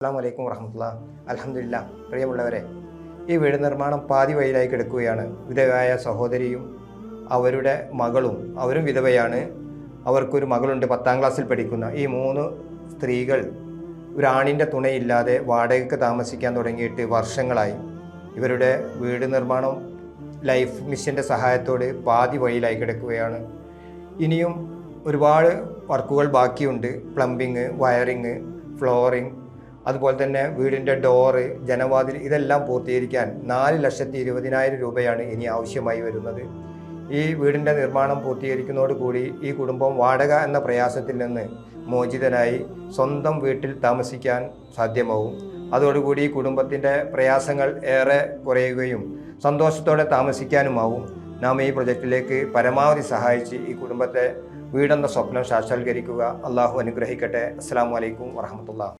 അസ്സാം വലൈക്കും വറഹമത്തുള്ള അലഹമില്ല പ്രിയമുള്ളവരെ ഈ വീട് നിർമ്മാണം പാതി വഴിയിലായി കിടക്കുകയാണ്. വിധവയായ സഹോദരിയും അവരുടെ മകളും അവരും വിധവയാണ്. അവർക്കൊരു മകളുണ്ട് പത്താം ക്ലാസ്സിൽ പഠിക്കുന്ന. ഈ മൂന്ന് സ്ത്രീകൾ ഒരാണിന്റെ തുണയില്ലാതെ വാടകയ്ക്ക് താമസിക്കാൻ തുടങ്ങിയിട്ട് വർഷങ്ങളായി. ഇവരുടെ വീട് നിർമ്മാണം ലൈഫ് മിഷന്റെ സഹായത്തോട് പാതി വഴിയിലായി കിടക്കുകയാണ്. ഇനിയും ഒരുപാട് വർക്കുകൾ ബാക്കിയുണ്ട്. പ്ലംബിങ് വയറിങ് ഫ്ലോറിങ് അതുപോലെ തന്നെ വീടിന്റെ ഡോറ് ജനവാതിൽ ഇതെല്ലാം പൂർത്തീകരിക്കാൻ നാല് ലക്ഷത്തി ഇരുപതിനായിരം രൂപയാണ് ഇനി ആവശ്യമായി വരുന്നത്. ഈ വീടിന്റെ നിർമ്മാണം പൂർത്തീകരിക്കുന്നതോടുകൂടി ഈ കുടുംബം വാടക എന്ന പ്രയാസത്തിൽ നിന്ന് മോചിതനായി സ്വന്തം വീട്ടിൽ താമസിക്കാൻ സാധ്യമാവും. അതോടുകൂടി ഈ കുടുംബത്തിന്റെ പ്രയാസങ്ങൾ ഏറെ കുറയുകയും സന്തോഷത്തോടെ താമസിക്കാനുമാവും. നാം ഈ പ്രൊജക്റ്റിലേക്ക് പരമാവധി സഹായിച്ച് ഈ കുടുംബത്തെ വീടെന്ന സ്വപ്നം സാക്ഷാത്കരിക്കുക. അള്ളാഹു അനുഗ്രഹിക്കട്ടെ. അസ്സാം വലൈക്കും വറഹമത്തുള്ള